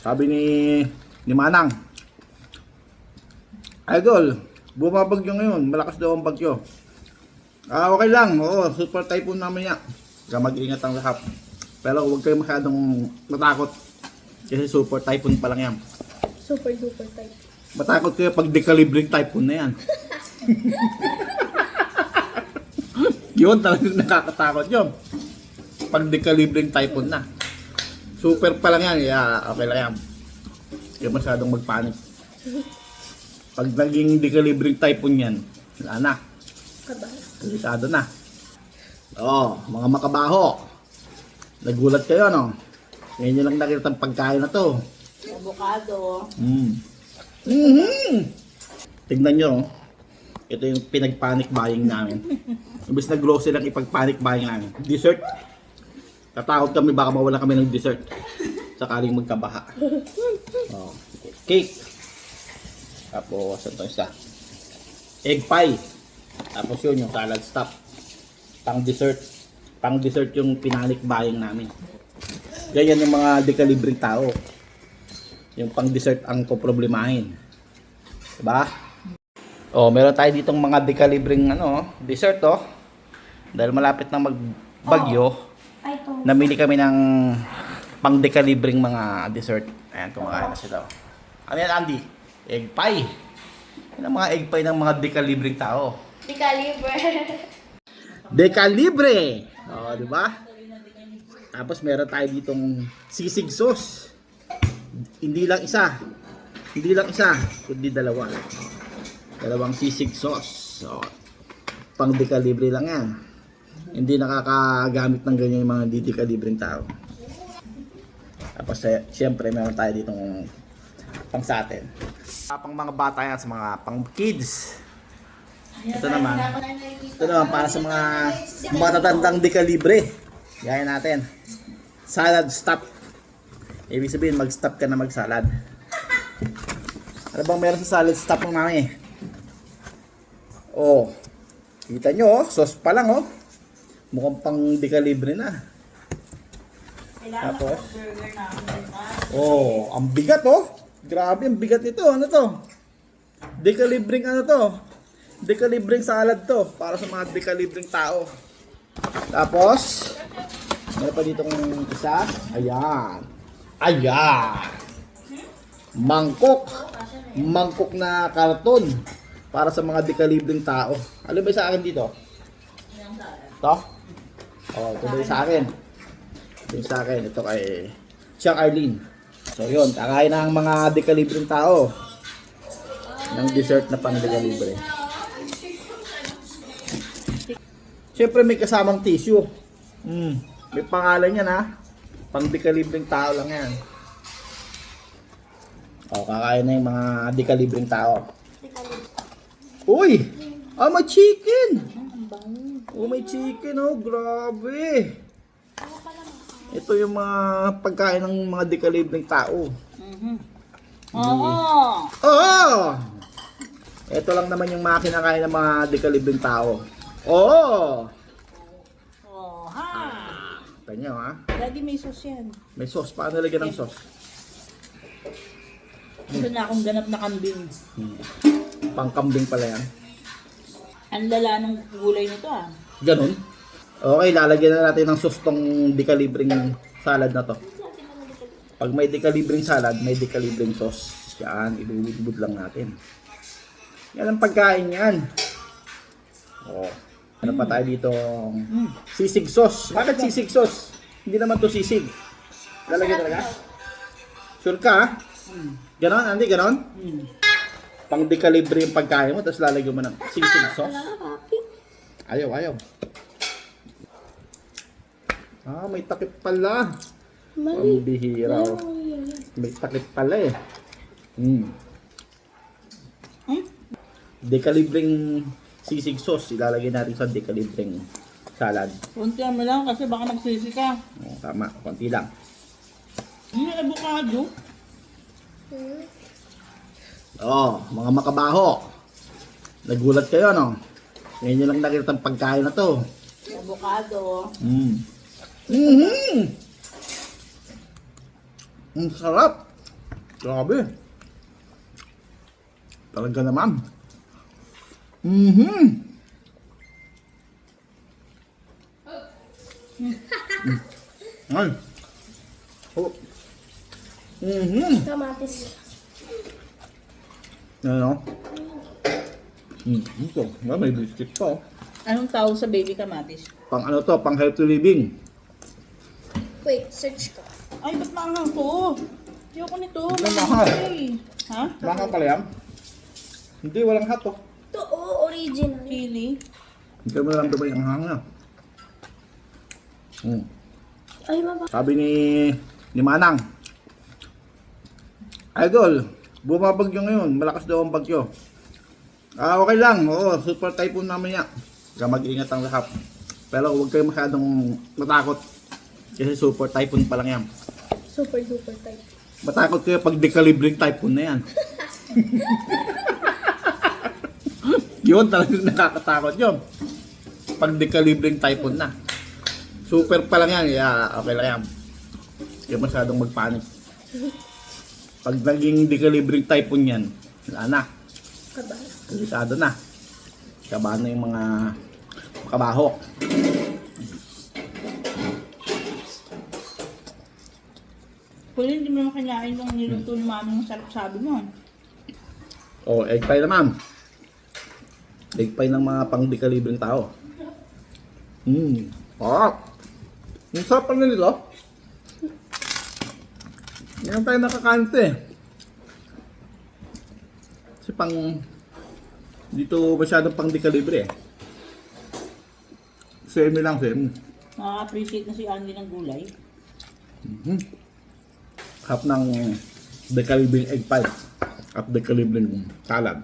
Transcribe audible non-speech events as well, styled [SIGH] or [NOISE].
Sabi ni ni Manang, Idol, bumabagyo ngayon. Malakas daw ang bagyo. Ah, okay lang. Oo, super typhoon namin yan. Kaya mag-ingat ang lahat. Pero huwag kayo masyadong matakot. Kasi super typhoon pa lang yan. Super duper type. Matakot kayo pag decalibring typhoon na yan. [LAUGHS] yun talagang nakakatakot yun. Pag decalibring typhoon na. Super pa lang yan. Yeah, okay lang yan. Hindi masyadong magpanik. Pag naging decalibring typhoon yan, wala na. Delikado na. Oo, mga makabaho. Nagulat kayo, no? Ngayon nyo lang nakita ang pagkain na to. Avocado. Mm. Mhm. Tingnan nyo. oh. Ito yung pinag-panic buying namin. Imbis na grocery lang ipag-panic buying namin. Dessert. Tatakot kami baka mawala kami ng dessert. Sakaling magkabaha. Oh. Cake. Tapos, ito isa. Egg pie. Tapos yun, yung salad stuff. Pang dessert. Pang dessert yung pinanik buying namin. Ganyan yung mga dekalibreng tao yung pang dessert ang poproblemahin. Diba? Oh, meron tayo ditong mga dekalibreng ano, dessert oh. Dahil malapit na magbagyo, to. Namili kami ng pang dekalibreng mga dessert. Ayan, kumakain na sila. Ano yan, Andy? Egg pie. Yan ang mga egg pie ng mga dekalibreng tao. Di caliber. Dekalibre! Oh, di ba? Tapos meron tayo ditong sisig sauce. Hindi lang isa. Hindi lang isa, kundi dalawa. Dalawang sisig sauce. So, pang dekalibre lang yan. Hindi nakakagamit ng ganyan yung mga di dekalibreng tao. Tapos eh, siyempre meron tayo ditong pang sa atin. Pang mga bata yan, sa mga pang kids. Ito naman. Ito naman para sa mga matatandang dekalibre. Gaya natin. Salad stop. Ibig sabihin, mag-stop ka na mag-salad. Ano bang meron sa salad stop ng mami? Oh. Kita nyo, oh. Sauce pa lang, oh. Mukhang pang dekalibre na. Kailangan Tapos? Burger namin. Oh, ang bigat, oh. Grabe, ang bigat nito. Ano to? Dekalibreng ano to? Dekalibreng salad to. Para sa mga dekalibreng tao. Tapos, meron pa dito kong isa. Ayan. Ayan. Mangkok. Mangkok na karton. Para sa mga dekalibreng tao. Ano ba sa akin dito? Ito? Oh, ito yung sa akin? Ito yung sa akin. Ito kay Siyang Arlene. So yun, kakain na ang mga dekalibreng tao ng dessert na pang dekalibre. Siyempre may kasamang tissue. Mm. May pangalan yan ha. Pang dekalibreng tao lang yan. O, kakain na yung mga dekalibreng tao. Uy! Ah, may chicken! Oh, may chicken oh. Grabe! Ito yung mga pagkain ng mga dekalibreng tao. Mhm. Oo. Oo! Ito lang naman yung mga kinakain ng mga dekalibreng tao. Oo! Oh, ha. Ito nyo ha. Lagi may sauce yan. May sauce. Paano lagyan ng sauce? Ito na akong ganap na kambing. Hmm. Pangkambing pala yan. Ang lala ng gulay nito ah. Ganun. Okay, lalagyan na natin ng sauce tong dekalibreng salad na to. Pag may dekalibreng salad, may dekalibreng sauce. Yan, ibubud lang natin. Yan ang pagkain yan. Oh. Ano pa tayo dito? Sisig sauce. Bakit sisig sauce? Hindi naman to sisig. Lalagyan talaga? Sure ka? Ganon, Andy? Ganon? Mm. Pang dekalibre yung pagkain mo, tapos lalagyan mo ng sisig sauce. Ayaw, ayaw. Ah, may takip pala. Ang bihira. oh. May takip pala eh. Hmm. Hmm? Dekalibreng sisig sauce, ilalagay natin sa dekalibreng salad. Kunti mo lang kasi baka magsisi ka. Oh, tama, konti lang. May avocado. Oh, mga makabaho. Nagulat kayo, no? Ngayon nyo lang nakita ang pagkain na to. Avocado. Mm. Mm-hmm. Ang sarap. Grabe. Talaga naman. Mhm. Mm. [LAUGHS] Ay. Oh. Mhm. Kamatis. Ano? Hmm, ito. Ah, may biscuit pa. oh. Anong tawag sa baby kamatis? Pang ano to, pang healthy living. Wait, search ko. Ay, ba't maanghang to? Ayoko nito. Ito, mahal. eh. Ha? Baka pala yan? Hindi, walang hot to. Ito, oh, original. Chili? Hindi mo lang diba yung hanga. Hmm. Ay, baba. Sabi ni ni Manang. Idol, bumabagyo ngayon. Malakas daw ang bagyo. Ah, okay lang. Oo, super typhoon naman yan. Kaya mag-ingat ang lahat. Pero huwag kayo masyadong matakot. Kasi super typhoon pa lang yan. Super duper type. Matakot kayo pag decalibring typhoon na yan. [LAUGHS] yun talagang nakakatakot yun. Pag decalibring typhoon na. Super pa lang yan, yeah, okay lang yan. Hindi masyadong magpanik. [LAUGHS] Pag naging decalibring typhoon yan, wala na. Kaba. Delikado na. Kabahan na yung mga kabaho. Pwede hindi mo naman kinain yung niluto ni mami ng sarap sabi mo. O, egg pie naman. Egg pie ng mga pang decalibring tao. Mmm. Ah. Ang sarap pa na nito. Ngayon tayo nakakante eh. Kasi pang dito masyadong pang decalibre eh. Semi lang, semi. Nakaka-appreciate na si Andy ng gulay. Mhm. Half ng decalibring egg pie at decalibring salad.